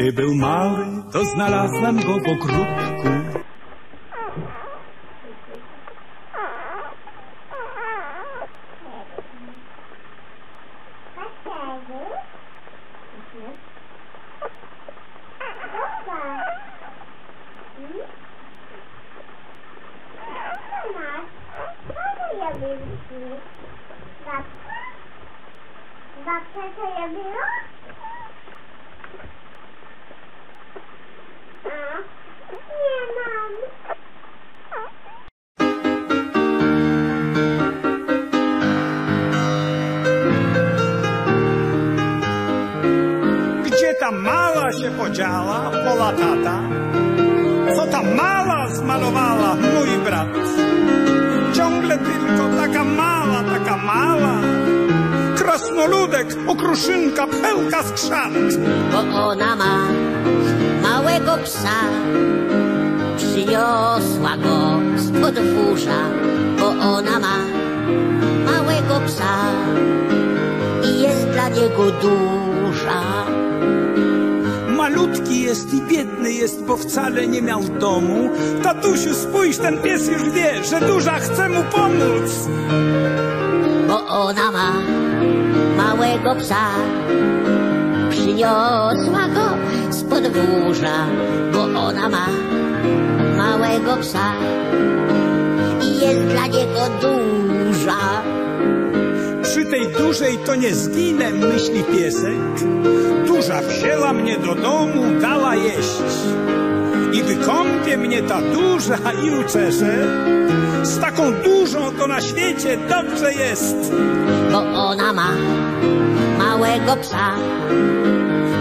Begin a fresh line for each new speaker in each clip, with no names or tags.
Gdy był mały, to znalazłem go w ogródku.
Babcia to je było?
Ta mała się podziała, pola tata? Co ta mała zmalowała, mój brat? Ciągle tylko taka mała, taka mała. Krasnoludek, okruszynka, pełka z krzak.
bo ona ma małego psa. Przyniosła go z podwórza, bo ona ma małego psa i jest dla niego duża.
Malutki jest i biedny jest, bo wcale nie miał domu. Tatusiu, spójrz, ten pies już wie, że duża chce mu pomóc.
bo ona ma małego psa. Przyniosła go z podwórza, bo ona ma małego psa i jest dla niego duża.
Tej dużej to nie zginę, myśli piesek. Duża wzięła mnie do domu, dała jeść. I wykąpie mnie ta duża i uczesze. Z taką dużą to na świecie dobrze jest.
bo ona ma małego psa.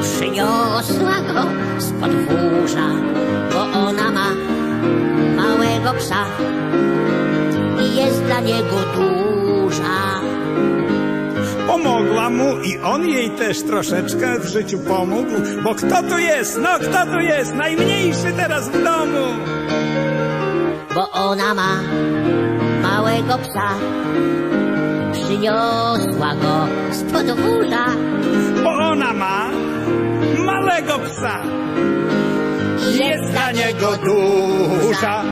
Przyniosła go z podwórza, bo ona ma małego psa
mu i on jej też troszeczkę w życiu pomógł. Bo kto tu jest? No kto tu jest? Najmniejszy teraz w domu.
bo ona ma małego psa. Przyniosła go z podwórza
Bo ona ma małego psa.
jest dla niego duża.